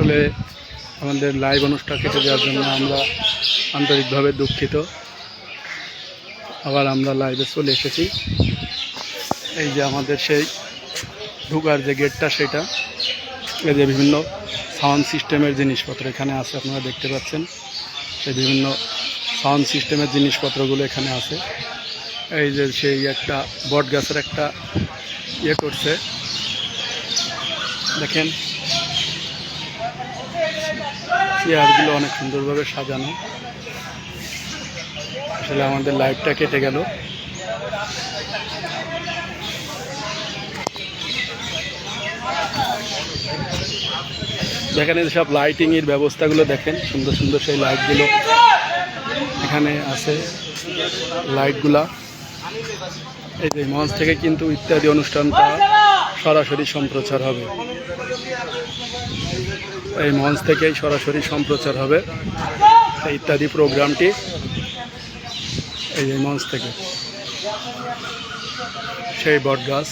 আসলে আমাদের লাইভ অনুষ্ঠান কেটে দেওয়ার জন্য আমরা আন্তরিকভাবে দুঃখিত। আবার আমরা লাইভে চলে এসেছি। এই যে আমাদের সেই ঢুকার যে গেটটা সেটা, এই যে বিভিন্ন সাউন্ড সিস্টেমের জিনিসপত্র এখানে আছে, আপনারা দেখতে পাচ্ছেন। সেই বিভিন্ন সাউন্ড সিস্টেমের জিনিসপত্রগুলো এখানে আছে। এই যে সেই একটা বট গাছের একটা ইয়ে করছে। দেখেন চেয়ারগুলো অনেক সুন্দরভাবে সাজানো। আসলে আমাদের লাইটটা কেটে গেল। এই সব লাইটিং এর ব্যবস্থাগুলো দেখেন, সুন্দর সুন্দর সেই লাইটগুলো এখানে আছে লাইটগুলা এই যে মঞ্চ থেকে কিন্তু ইত্যাদি অনুষ্ঠানটা সরাসরি সম্প্রচার হবে। এই মঞ্চ থেকেই সরাসরি সম্প্রচার হবে ইত্যাদি প্রোগ্রামটি এই মঞ্চ থেকে। সেই বট গাছ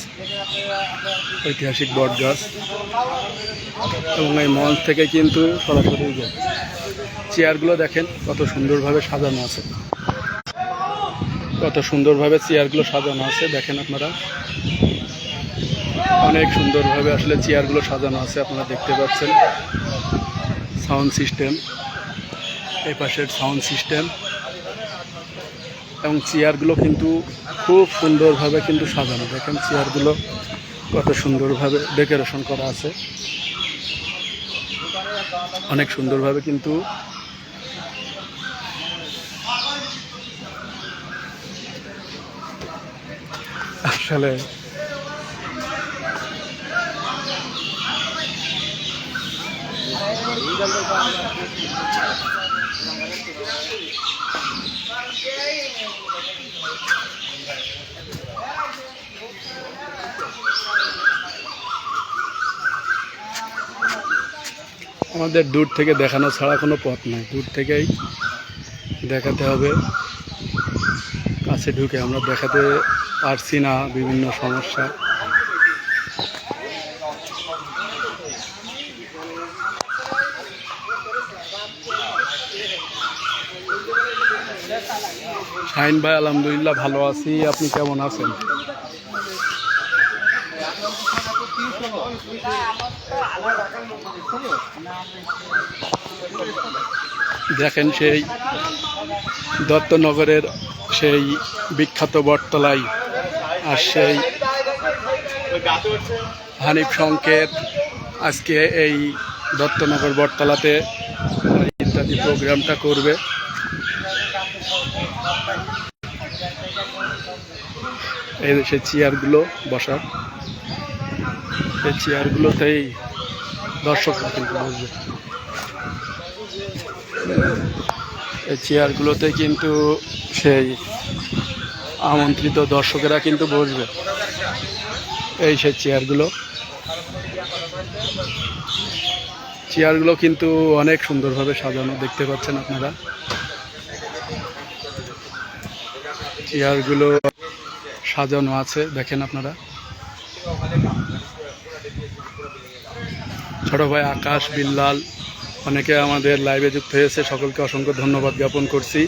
ঐতিহাসিক বট গাছ এবং এই মঞ্চ থেকে কিন্তু সরাসরি চেয়ারগুলো দেখেন, কত সুন্দরভাবে সাজানো আছে। কত সুন্দরভাবে চেয়ারগুলো সাজানো আছে, দেখেন আপনারা। অনেক সুন্দরভাবে আসলে চেয়ারগুলো সাজানো আছে, আপনারা দেখতে পাচ্ছেন। সাউন্ড সিস্টেম, এই পাশের সাউন্ড সিস্টেম। এবং চেয়ারগুলো কিন্তু খুব সুন্দরভাবে কিন্তু সাজানো। দেখেন চেয়ারগুলো কত সুন্দরভাবে ডেকোরেশন করা আছে। অনেক সুন্দরভাবে কিন্তু আসলে আমাদের দূর থেকে দেখানো ছাড়া কোনো পথ নাই। দূর থেকেই দেখাতে হবে। কাছে ঢুকে আমরা দেখাতে পারছি না বিভিন্ন সমস্যা। শাহিন ভাই, আলহামদুলিল্লাহ ভালো আছি। আপনি কেমন আছেন? দেখেন সেই দত্তনগরের সেই বিখ্যাত বটতলায় আর সেই হানিফ সংকেত আজকে এই দত্তনগর বটতলাতে ইত্যাদি প্রোগ্রামটা করবে। এই সেই চেয়ারগুলো বসার। এই চেয়ারগুলোতেই দর্শকরা কিন্তু বসবে। এই চেয়ারগুলোতে কিন্তু সেই আমন্ত্রিত দর্শকেরা কিন্তু বসবে। এই সেই চেয়ারগুলো। চেয়ারগুলো কিন্তু অনেক সুন্দরভাবে সাজানো, দেখতে পাচ্ছেন আপনারা। চেয়ারগুলো সাজানো আছে, দেখেন আপনারা। ছোট ভাই আকাশ, বিল্লাল, অনেকে আমাদের লাইভে যুক্ত হয়েছে, সকলকে অসংখ্য ধন্যবাদ জ্ঞাপন করছি।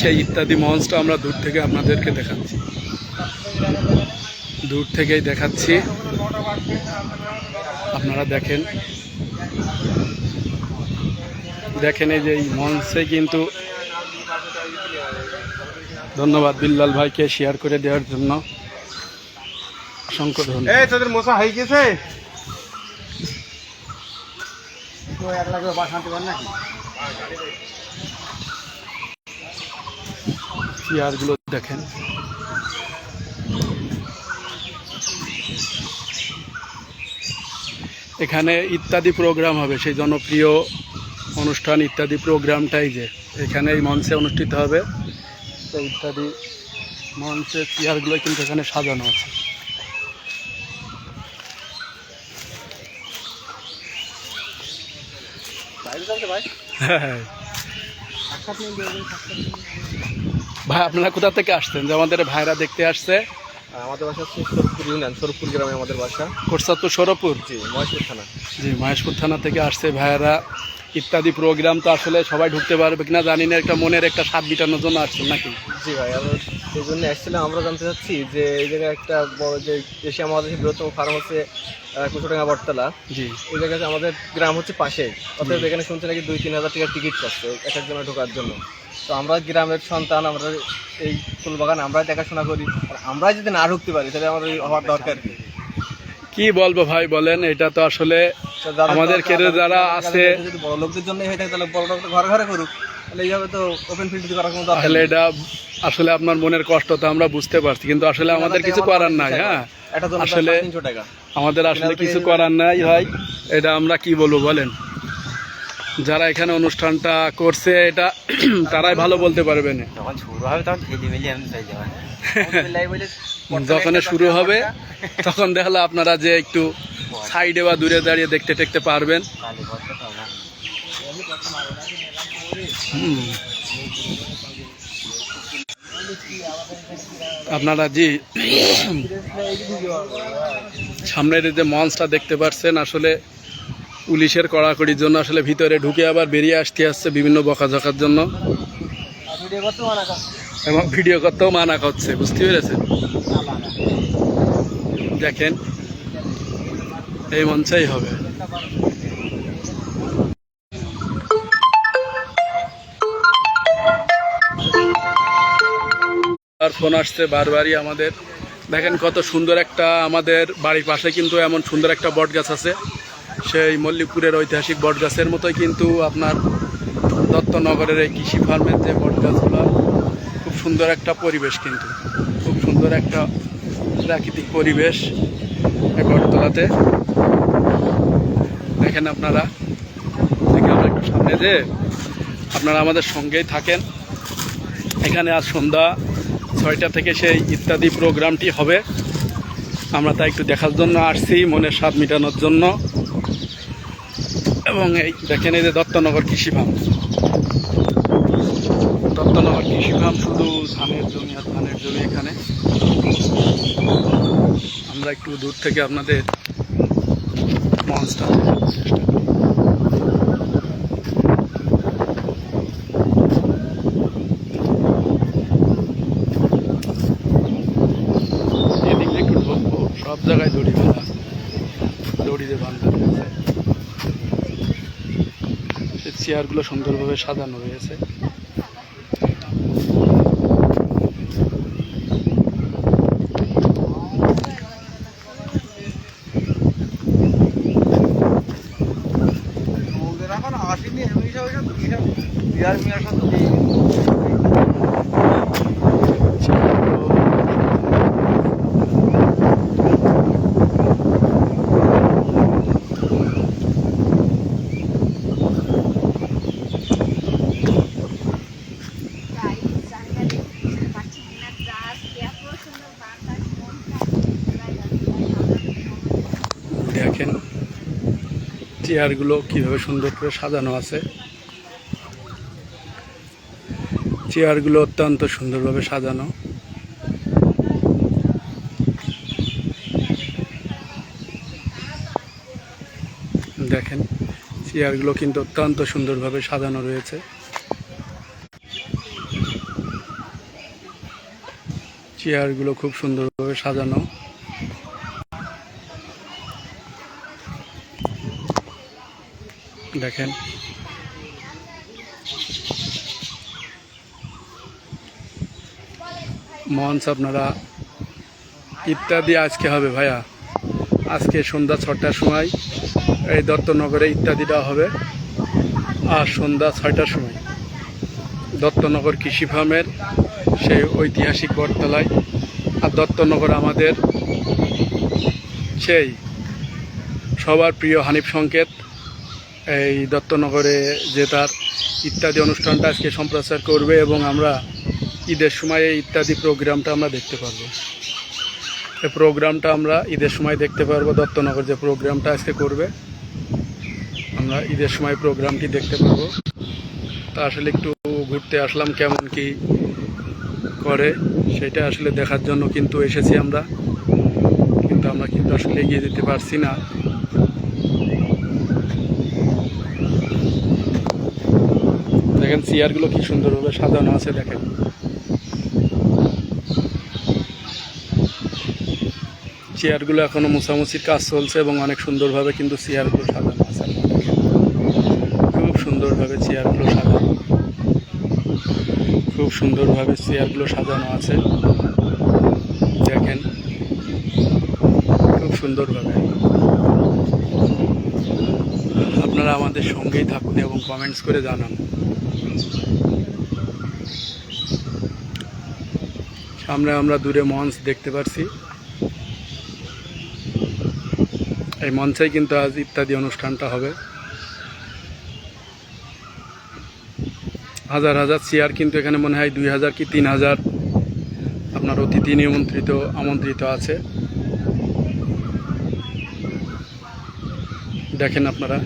সেই ইত্যাদি মঞ্চটা আমরা দূর থেকে আপনাদেরকে দেখাচ্ছি। দূর থেকেই দেখাচ্ছি। আপনারা দেখেন। দেখেন এই যে এই মঞ্চে কিন্তু ধন্যবাদ বিল্লাল ভাইকে শেয়ার করে দেওয়ার জন্য। অসংখ্য ধন্যবাদ। এই তোদের মশা হয়ে গেছে? চেয়ারগুলো দেখেন। এখানে ইত্যাদি প্রোগ্রাম হবে সেই জনপ্রিয় অনুষ্ঠান ইত্যাদি প্রোগ্রামটাই যে এখানে এই মঞ্চে অনুষ্ঠিত হবে। তো ইত্যাদি মঞ্চের চেয়ারগুলো কিন্তু এখানে সাজানো আছে। ভাই। আপনারা কোথা থেকে আসছেন? যে আমাদের ভাইরা দেখতে আসছে। আমাদের বাসা হচ্ছে সরপুর ইউনিয়ন সরপুর গ্রামে আমাদের বাসা। কোটসাদপুর সরপুর? জি মহেশপুর থানা। জি মহেশপুর থানা থেকে আসছে ভাইয়েরা। ইত্যাদি প্রোগ্রাম তো আসলে সবাই ঢুকতে পারবে কিনা জানি না একটা মনের একটা স্বাদ মিটানোর জন্য আসছেন নাকি? জি ভাই আমরা সেই জন্য অ্যাকচুয়ালি আমরা জানতে চাচ্ছি যে এই জায়গায় একটা বড় যে এশিয়া মহাদেশের বৃহত্তম ফার্ম হচ্ছে কুচুডাঙ্গা বটতলা। জি। এই জায়গাতে আমাদের গ্রাম হচ্ছে পাশে অর্থাৎ এখানে শুনছি নাকি দুই তিন হাজার টাকার টিকিট করছে এক একজনের ঢোকার জন্য। তো আমরা গ্রামের সন্তান আমরা এই ফুল বাগান আমরা দেখাশোনা করি। আর আমরা যদি না ঢুকতে পারি তাহলে আমাদের হওয়ার দরকার কি? কি বলব ভাই বলেন এটা তো আসলে আমাদের কেরে যারা আছে যদি বড় লোকদের জন্য হয়ে থাকে তাহলে বড় লোক ঘরে ঘরে করুক। তাহলে এইভাবে তো ওপেন ফিল্ড করার কোনো আসলে এটা আসলে আপনার মনের কষ্ট তো আমরা বুঝতে পারছি কিন্তু আসলে আমাদের কিছু করার নাই হ্যাঁ? আসলে আমাদের আসলে কিছু করার নাই ভাই। এটা আমরা কি বলব বলেন? যারা এখানে অনুষ্ঠানটা করছে এটা তারাই ভালো বলতে পারবেন যখন শুরু হবে তখন যাবে যখন শুরু হবে তখন দেখলে আপনারা যে একটু সাইডে বা দূরে দাঁড়িয়ে দেখতে টেকতে পারবেন। আপনারা জি সামনের যে মঞ্চটা দেখতে পাচ্ছেন আসলে পুলিশের কড়াকড়ির জন্য আসলে ভিতরে ঢুকে আবার বেরিয়ে আসতে আসছে বিভিন্ন বকাঝকার জন্য এবং ভিডিও করতেও মানা করছে, বুঝতে পেরেছেন? দেখেন, এই মঞ্চেই হবে। আর ফোন আসছে বারবারই আমাদের। দেখেন কত সুন্দর একটা আমাদের বাড়ির পাশে কিন্তু এমন সুন্দর একটা বট গাছ আছে। সেই মল্লিকপুরের ঐতিহাসিক বট গাছের মতোই কিন্তু আপনার দত্তনগরের এই কৃষি ফার্মের যে বট গাছগুলো, খুব সুন্দর একটা পরিবেশ কিন্তু। খুব সুন্দর একটা প্রাকৃতিক পরিবেশ এই বটতলাতে। দেখেন আপনারা আমরা একটু সামনে যে আপনারা আমাদের সঙ্গেই থাকেন। এখানে আজ সন্ধ্যা ছয়টা থেকে সেই ইত্যাদি প্রোগ্রামটি হবে। আমরা তা একটু দেখার জন্য আসছি মনের স্বাদ মেটানোর জন্য। এবং এই দেখেন এই যে দত্তনগর কৃষি ফার্ম। দত্তনগর কৃষি ফার্ম শুধু ধানের জমি আর ধানের জমি এখানে। আমরা একটু দূর থেকে আপনাদের মঞ্চটা চেষ্টা একটু সব জায়গায় দড়ি বাঁধা দড়িতে বাঁধা রয়েছে। চেয়ারগুলো সুন্দরভাবে সাজানো রয়েছে এখন আসেনি এমনি সব এসব এসব বিহার মিয়ার সাথে গাড়ি জানলা দেখতে পাচ্ছি কিনা গাছ এত সুন্দর বাতাস মন দেখেন চেয়ারগুলো কীভাবে সুন্দর করে সাজানো আছে। চেয়ারগুলো অত্যন্ত সুন্দরভাবে সাজানো। দেখেন, চেয়ারগুলো কিন্তু অত্যন্ত সুন্দরভাবে সাজানো রয়েছে। চেয়ারগুলো খুব সুন্দরভাবে সাজানো। দেখেন। মঞ্চ আপনারা ইত্যাদি আজকে হবে ভাইয়া। আজকে সন্ধ্যা ছটার সময় এই দত্তনগরে ইত্যাদিটা হবে। আর সন্ধ্যা ছয়টার সময় দত্তনগর কৃষি ফার্মের সেই ঐতিহাসিক বটতলায়। আর দত্তনগর আমাদের সেই সবার প্রিয় হানিফ সংকেত। এই দত্তনগরে যে তার ইত্যাদি অনুষ্ঠানটা আজকে সম্প্রচার করবে এবং আমরা ঈদের সময় এই ইত্যাদি প্রোগ্রামটা আমরা দেখতে পারব। এই প্রোগ্রামটা আমরা ঈদের সময় দেখতে পারব, দত্তনগর যে প্রোগ্রামটা আজকে করবে। আমরা ঈদের সময় প্রোগ্রামটি দেখতে পারব। তা আসলে একটু ঘুরতে আসলাম কেমন কি করে, সেটা আসলে দেখার জন্য কিন্তু এসেছি আমরা। কিন্তু আমরা কিন্তু আসলে এগিয়ে যেতে পারছি না। দেখেন চেয়ারগুলো কি সুন্দরভাবে সাজানো আছে, দেখেন। চেয়ারগুলো এখনও মোছামুছির কাজ চলছে এবং অনেক সুন্দরভাবে কিন্তু চেয়ারগুলো সাজানো আছে। খুব সুন্দরভাবে চেয়ারগুলো সাজানো। খুব সুন্দরভাবে চেয়ারগুলো সাজানো আছে। দেখেন, খুব সুন্দরভাবে। আপনারা আমাদের সঙ্গেই থাকুন এবং কমেন্টস করে জানান। সামনে আমরা দূরে মঞ্চ দেখতে পারছি। এই মঞ্চেই কিন্তু আজ ইত্যাদি অনুষ্ঠানটা হবে। হাজার হাজার চেয়ার কিন্তু এখানে মনে হয় দুই হাজার কি তিন হাজার আপনার অতিথি নিমন্ত্রিত, আমন্ত্রিত আছে। দেখেন আপনারা।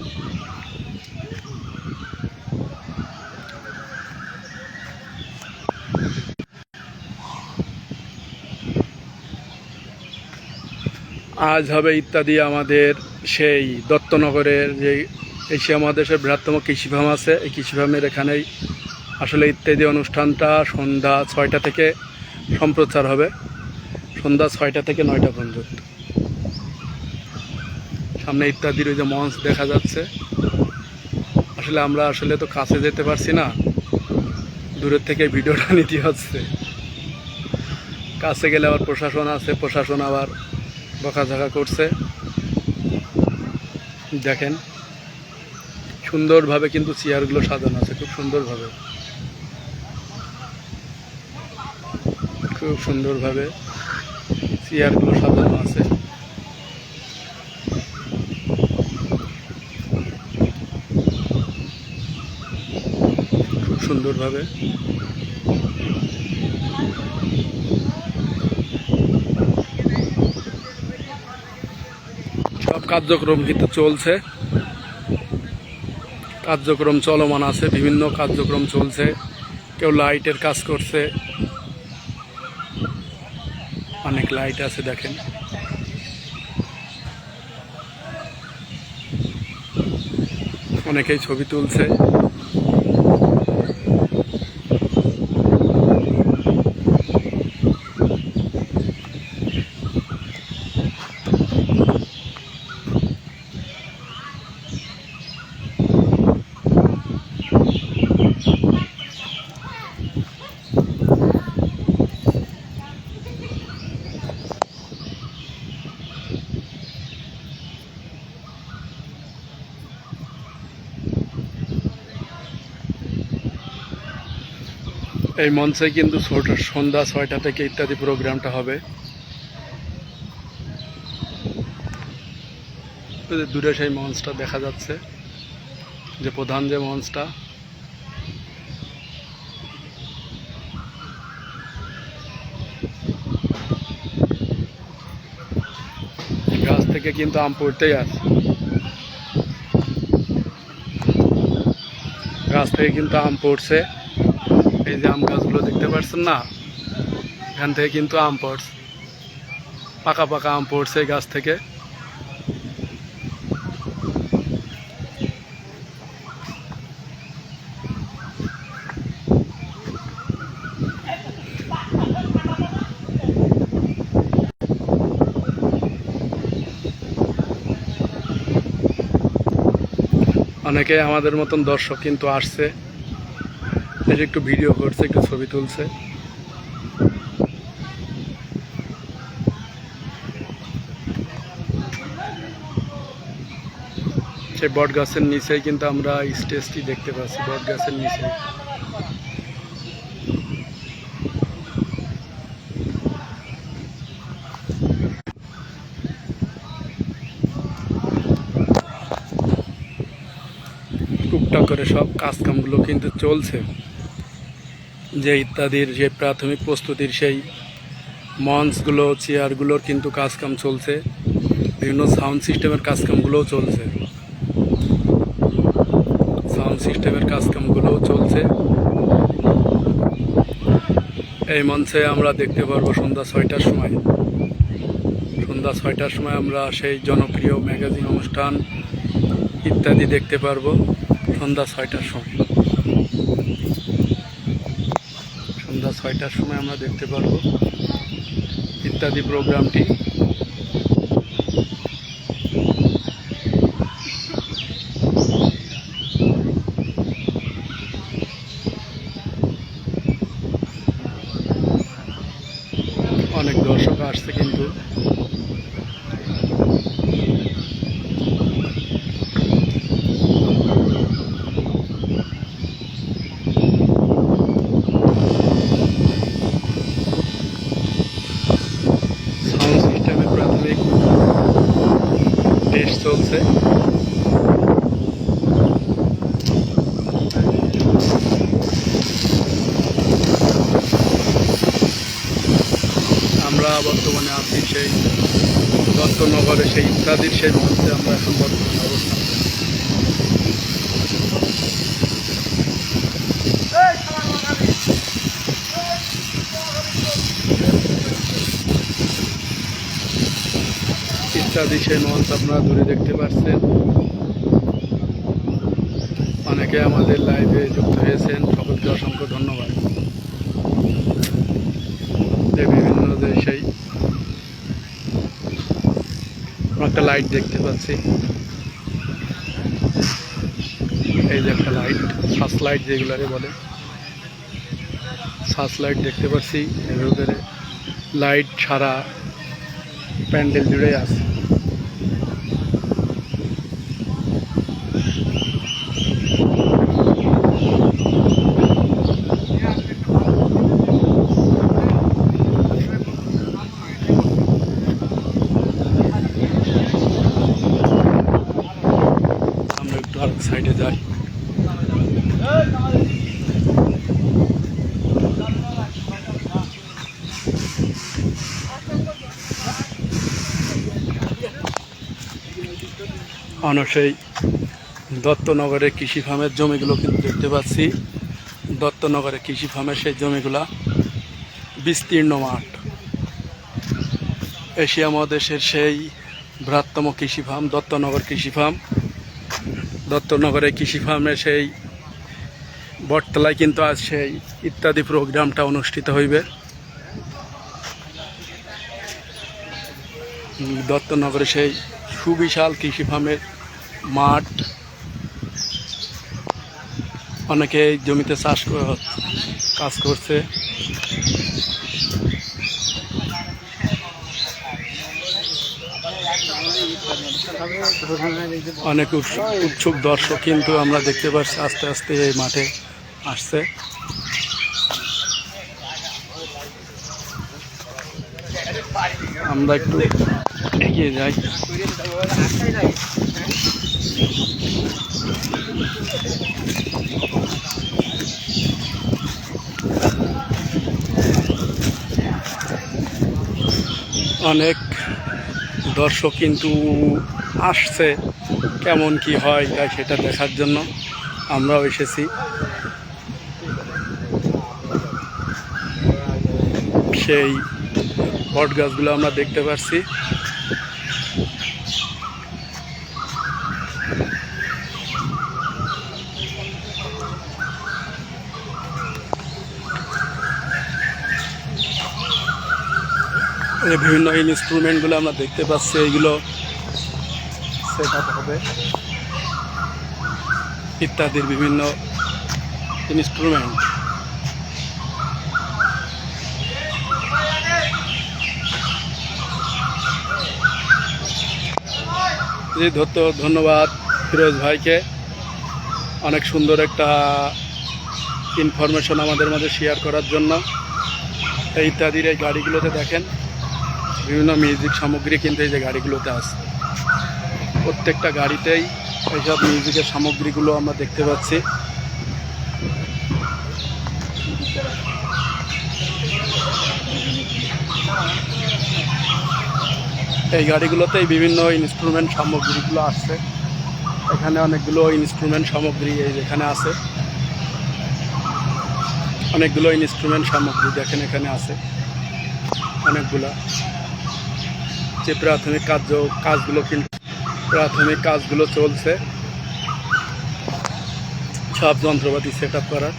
আজ হবে ইত্যাদি আমাদের সেই দত্তনগরের যে এশিয়া মহাদেশের বৃহত্তম কৃষি ফার্ম আছে, এই কৃষি ফার্মের এখানেই আসলে ইত্যাদি অনুষ্ঠানটা সন্ধ্যা ছয়টা থেকে সম্প্রচার হবে। সন্ধ্যা ছয়টা থেকে নয়টা পর্যন্ত। সামনে ইত্যাদির ওই যে মঞ্চ দেখা যাচ্ছে। আসলে আমরা আসলে তো কাছে যেতে পারছি না। দূরের থেকে ভিডিওটা নিতে হচ্ছে। কাছে গেলে আবার প্রশাসন আছে, প্রশাসন আবার বকাঝকা করছে। দেখেন, সুন্দরভাবে কিন্তু চেয়ারগুলো সাজানো আছে, খুব সুন্দরভাবে। খুব সুন্দরভাবে চেয়ারগুলো সাজানো আছে। খুব সুন্দরভাবে কার্যক্রম কিন্তু চলছে। কার্যক্রম চলমান আছে, বিভিন্ন কার্যক্রম চলছে। কেউ লাইটের কাজ করছে। অনেক লাইট আছে, দেখেন। অনেকেই ছবি তুলছে। এই মঞ্চে কিন্তু সন্ধ্যা ছয়টা থেকে ইত্যাদি প্রোগ্রামটা হবে। দূরে সেই মঞ্চটা দেখা যাচ্ছে, যে প্রধান যে মঞ্চটা। গাছ থেকে কিন্তু আম পড়তেই আছে। গাছ থেকে কিন্তু আম পড়ছে। এই যে আম গাছগুলো দেখতে পাচ্ছেন না? এখান থেকে কিন্তু আম পড়ছে। পাকা পাকা আম পড়ছে গাছ থেকে। অনেকে আমাদের মতন দর্শক কিন্তু আসছে। যে একটু ভিডিও করছে, একটু ছবি তুলছে। সেই বট গাছের নিচেই কিন্তু আমরা স্টেজটি দেখতে পাচ্ছি বট গাছের নিচে টুকটাক করে সব কাজকামগুলো কিন্তু চলছে। যে ইত্যাদির যে প্রাথমিক প্রস্তুতির সেই মঞ্চগুলো, চেয়ারগুলোর কিন্তু কাজকাম চলছে। বিভিন্ন সাউন্ড সিস্টেমের কাজকামগুলোও চলছে। সাউন্ড সিস্টেমের কাজকামগুলোও চলছে। এই মঞ্চে আমরা দেখতে পারব সন্ধ্যা ছয়টার সময়। সন্ধ্যা ছয়টার সময় আমরা সেই জনপ্রিয় ম্যাগাজিন অনুষ্ঠান ইত্যাদি দেখতে পারব সন্ধ্যা ছয়টার সময় সন্ধ্যা ছয়টার সময় আমরা দেখতে পারব। ইত্যাদি প্রোগ্রামটি অনেক দর্শক আসছে কিন্তু সাউন্ড সিস্টেমের প্রাথমিক টেস্ট চলছে আমরা বর্তমানে আছি সেই দত্তনগরে সেই ইত্যাদির সেই মুহূর্তে আমরা এখন বর্তমানে অবস্থান ইত্যাদি সেই মঞ্চ আপনারা দূরে দেখতে পাচ্ছেন অনেকে আমাদের লাইভে যুক্ত হয়েছেন। সকলকে অসংখ্য ধন্যবাদ। বিভিন্ন সেই আমরা একটা লাইট দেখতে পাচ্ছি। এই যে একটা লাইট সার্চ লাইট যেগুলারে বলে। সার্চ লাইট দেখতে পাচ্ছি, এর ভিতরে লাইট ছাড়া প্যান্ডেল জুড়ে আছে আমরা একটু আরেক সাইডে যাই আমরা সেই দত্তনগরের কৃষি ফার্মের জমিগুলো কিন্তু দেখতে পাচ্ছি। দত্তনগরের কৃষি ফার্মের সেই জমিগুলা বিস্তীর্ণ মাঠ। এশিয়া মহাদেশের সেই বৃহত্তম কৃষি ফার্ম, দত্তনগর কৃষি ফার্ম। দত্তনগরের কৃষি ফার্মের সেই বটতলায় কিন্তু আজ সেই ইত্যাদি প্রোগ্রামটা অনুষ্ঠিত হইবে। দত্তনগরে সেই সুবিশাল কৃষি ফার্মের মাঠ, অনেকে জমিতে চাষ কাজ করছে। অনেক উৎস- উৎসুক দর্শক কিন্তু আমরা দেখতে পাচ্ছি আস্তে আস্তে এই মাঠে আসছে। আমরা একটু এগিয়ে যাই। অনেক দর্শক কিন্তু আসছে, কেমন কি হয় তাই সেটা দেখার জন্য আমরাও এসেছি। সেই বট গাছগুলো আমরা দেখতে পাচ্ছি বিভিন্ন ইনস্ট্রুমেন্টগুলো আমরা দেখতে পাচ্ছি, এইগুলো সেট আপ হবে। ইত্যাদির বিভিন্ন ইনস্ট্রুমেন্ট জি ধন্যবাদ ফিরোজ ভাইকে। অনেক সুন্দর একটা ইনফরমেশন আমাদের মাঝে শেয়ার করার জন্য। ইত্যাদির এই গাড়িগুলোতে দেখেন। বিভিন্ন মিউজিক সামগ্রী কিন্তু এই যে গাড়িগুলোতে আছে প্রত্যেকটা গাড়িতেই এইসব মিউজিকের সামগ্রীগুলো আমরা দেখতে পাচ্ছি। এই গাড়িগুলোতেই বিভিন্ন ইনস্ট্রুমেন্ট সামগ্রীগুলো আসছে। এখানে অনেকগুলো ইনস্ট্রুমেন্ট সামগ্রী এই যেখানে আছে। অনেকগুলো ইনস্ট্রুমেন্ট সামগ্রী দেখেন এখানে আছে। অনেকগুলা। যে প্রাথমিক কার্য কাজগুলো কিন্তু প্রাথমিক কাজগুলো চলছে। সব যন্ত্রপাতি সেট আপ করার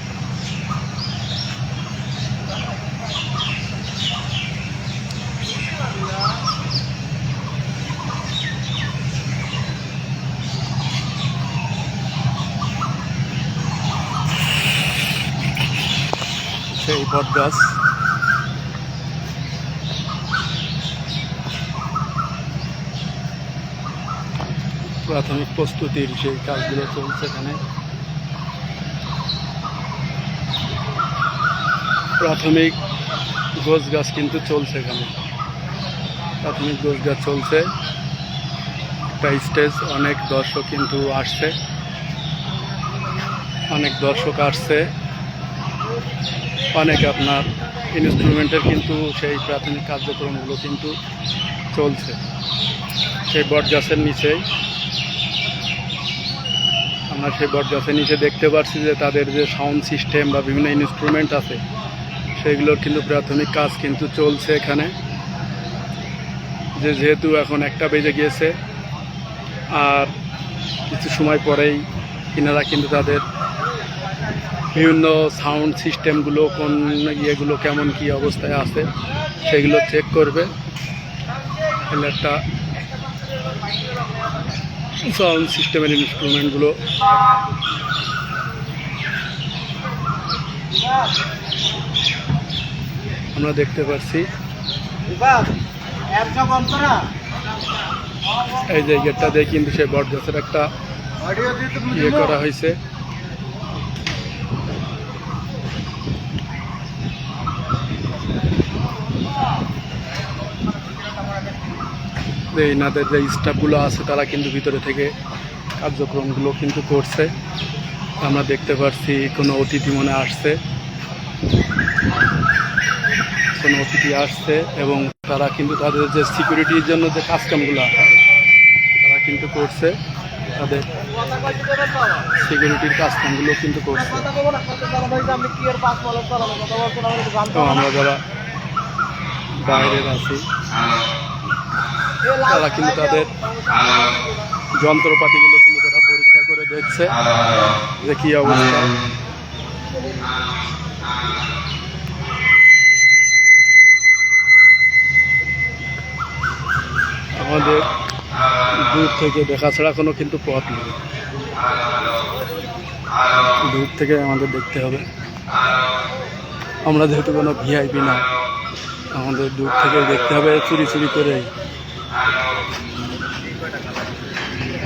সেই বট গাছ প্রাথমিক প্রস্তুতির সেই কাজগুলো চলছে এখানে। প্রাথমিক গোছ গাছ কিন্তু চলছে এখানে। প্রাথমিক গোছ গাছ চলছে। একটা স্টেজ, অনেক দর্শক কিন্তু আসছে। অনেক দর্শক আসছে। অনেক আপনার ইনস্ট্রুমেন্টের কিন্তু সেই প্রাথমিক কার্যক্রমগুলো কিন্তু চলছে। সেই বট গাছের নিচেই। আমরা সেই বট নিচে দেখতে পাচ্ছি যে তাদের যে সাউন্ড সিস্টেম বা বিভিন্ন ইনস্ট্রুমেন্ট আছে, সেগুলোর কিন্তু প্রাথমিক কাজ কিন্তু চলছে এখানে। যে যেহেতু এখন একটা বেজে গিয়েছে, আর কিছু সময় পরেই কিনারা কিন্তু তাদের বিভিন্ন সাউন্ড সিস্টেমগুলো কোন ইয়েগুলো কেমন কি অবস্থায় আছে, সেগুলো চেক করবে। একটা সাউন্ড সিস্টেমের ইনস্ট্রুমেন্টগুলো আমরা দেখতে পাচ্ছি এই যে গেটটা দিয়ে কিন্তু সেই বটগাছের একটা ইয়ে করা হয়েছে। যে এনাদের যে স্টাফগুলো আছে, তারা কিন্তু ভিতরে থেকে কার্যক্রমগুলো কিন্তু করছে। আমরা দেখতে পাচ্ছি কোনো অতিথি মনে আসছে। কোনো অতিথি আসছে এবং তারা কিন্তু তাদের যে সিকিউরিটির জন্য যে কাজকামগুলো, তারা কিন্তু করছে। তাদের সিকিউরিটির কাজকামগুলো কিন্তু করছে। আমরা যারা বাইরের আছি তারা কিন্তু তাদের যন্ত্রপাতিগুলো কিন্তু তারা পরীক্ষা করে দেখছে, যে কি অবস্থা। আমাদের দূর থেকে দেখা ছাড়া কোনো কিন্তু পথ নেই। দূর থেকে আমাদের দেখতে হবে। আমরা যেহেতু কোনো ভিআইপি না, আমাদের দূর থেকে দেখতে হবে, চুরি চুরি করেই থাক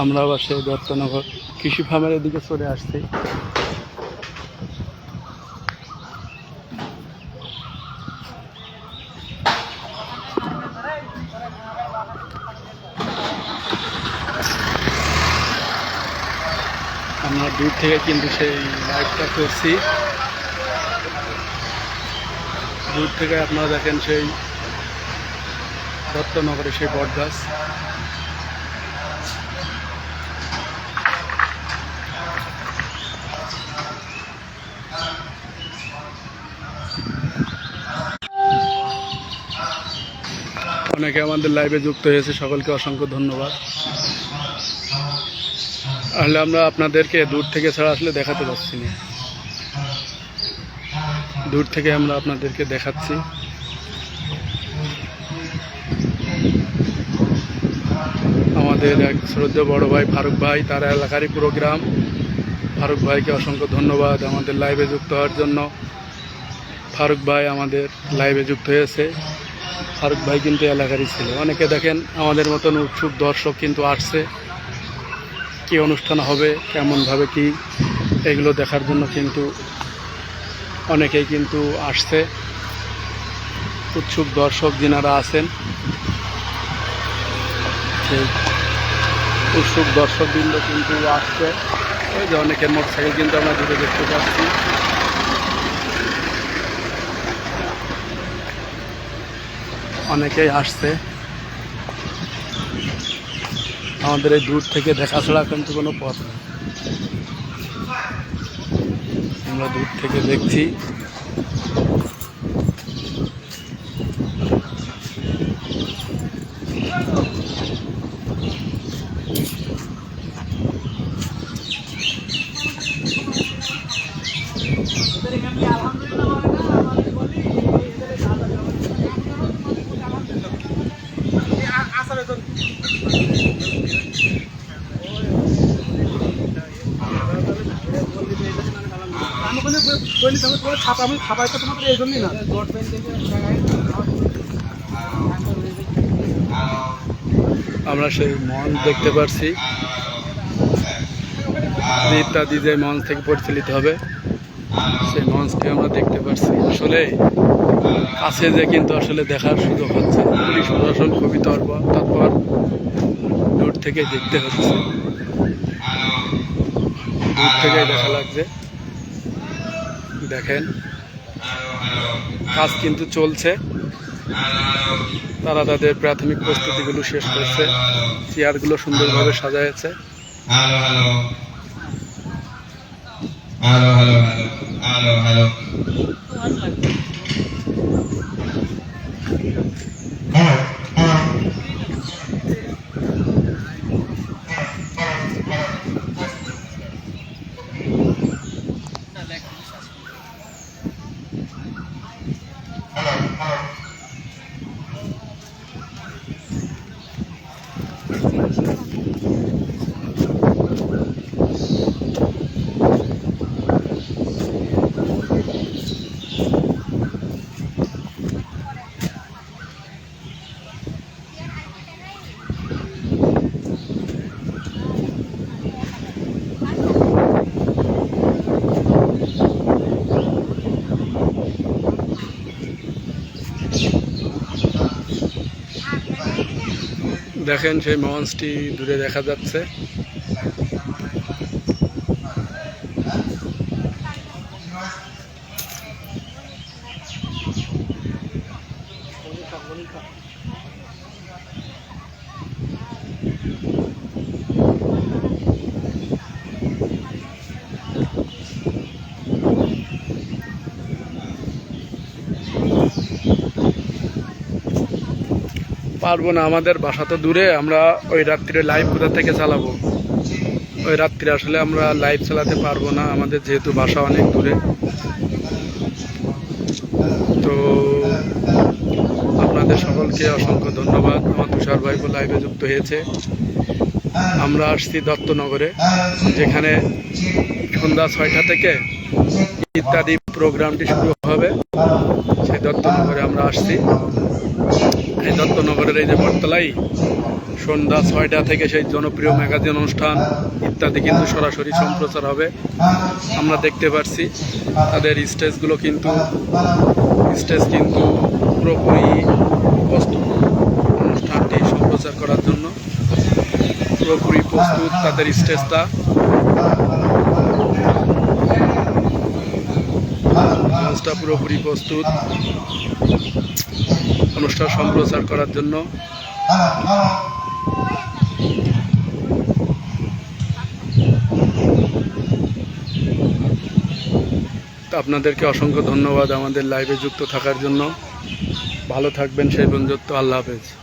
আমরা সেই দত্তনগর। কৃষি ফার্মের দিকে চলে আসছি। আমরা দূর থেকে কিন্তু সেই লাইভটা করছি। দূর থেকে আপনারা দেখেন সেই দত্তনগরে সেই বট গাছ অনেকে আমাদের লাইভে যুক্ত হয়েছে, সকলকে অসংখ্য ধন্যবাদ। আসলে আমরা আপনাদেরকে দূর থেকে ছাড়া আসলে দেখাতে পারছি না। দূর থেকে আমরা আপনাদেরকে দেখাচ্ছি। আমাদের এক শ্রদ্ধেয় বড় ভাই ফারুক ভাই, তার এলাকারই প্রোগ্রাম ফারুক ভাইকে অসংখ্য ধন্যবাদ আমাদের লাইভে যুক্ত হওয়ার জন্য। ফারুক ভাই আমাদের লাইভে যুক্ত হয়েছে। ফারুক ভাই কিন্তু এলাকারই ছিল। অনেকে দেখেন আমাদের মতন উৎসুক দর্শক কিন্তু আসছে। কি অনুষ্ঠান হবে, কেমনভাবে কি, এগুলো দেখার জন্য কিন্তু অনেকেই কিন্তু আসছে। উৎসুক দর্শক যিনারা আছেন, সেই উৎসুক দর্শকবৃন্দ কিন্তু আসছে। ওই যে অনেকের মোটরসাইকেল কিন্তু আমরা দূরে দেখতে পাচ্ছি। অনেকেই আসছে। আমাদের এই দূর থেকে দেখা ছাড়া কিন্তু কোনো পথ নেই। আমরা দূর থেকে দেখছি। আমরা সেই মঞ্চ দেখতে পারছি। ইত্যাদি যে মঞ্চ থেকে পরিচালিত হবে। সেই মঞ্চকে আমরা দেখতে পারছি। আসলে কাছে যে কিন্তু আসলে দেখার সুযোগ হচ্ছে না। পুলিশ প্রশাসন খুবই তৎপর তৎপর দূর থেকে দেখতে হচ্ছে। দূর থেকে দেখা লাগছে। দেখেন কাজ কিন্তু চলছে তারা তাদের প্রাথমিক প্রস্তুতিগুলো শেষ করছে চেয়ারগুলো সুন্দরভাবে সাজাইছে Halo, দেখেন সেই মঞ্চটি দূরে দেখা যাচ্ছে। পারব না, আমাদের বাসা তো দূরে, আমরা ওই রাত্রিরে লাইভ কোথা থেকে চালাবো? ওই রাত্রে আসলে আমরা লাইভ চালাতে পারব না, আমাদের যেহেতু বাসা অনেক দূরে। তো আপনাদের সকলকে অসংখ্য ধন্যবাদ। আমার তুষার ভাইপো লাইভে যুক্ত হয়েছে। আমরা আসছি দত্তনগরে, যেখানে সন্ধ্যা ছয়টা থেকে ইত্যাদি প্রোগ্রামটি শুরু হবে। সেই দত্তনগরে আমরা আসছি। এই দত্তনগরের এই যে বটতলাই, সন্ধ্যা ছয়টা থেকে সেই জনপ্রিয় ম্যাগাজিন অনুষ্ঠান ইত্যাদি কিন্তু সরাসরি সম্প্রচার হবে। আমরা দেখতে পারছি তাদের স্টেজগুলো কিন্তু, স্টেজ কিন্তু পুরোপুরি প্রস্তুত অনুষ্ঠানটি সম্প্রচার করার জন্য। পুরোপুরি প্রস্তুত তাদের স্টেজটা। মঞ্চটা পুরোপুরি প্রস্তুত। অনুষ্ঠান সম্প্রচার করার জন্য। আপনাদেরকে অসংখ্য ধন্যবাদ আমাদের লাইভে যুক্ত থাকার জন্য। ভালো থাকবেন, সেই বন্ধুত্ব আল্লাহ হাফেজ।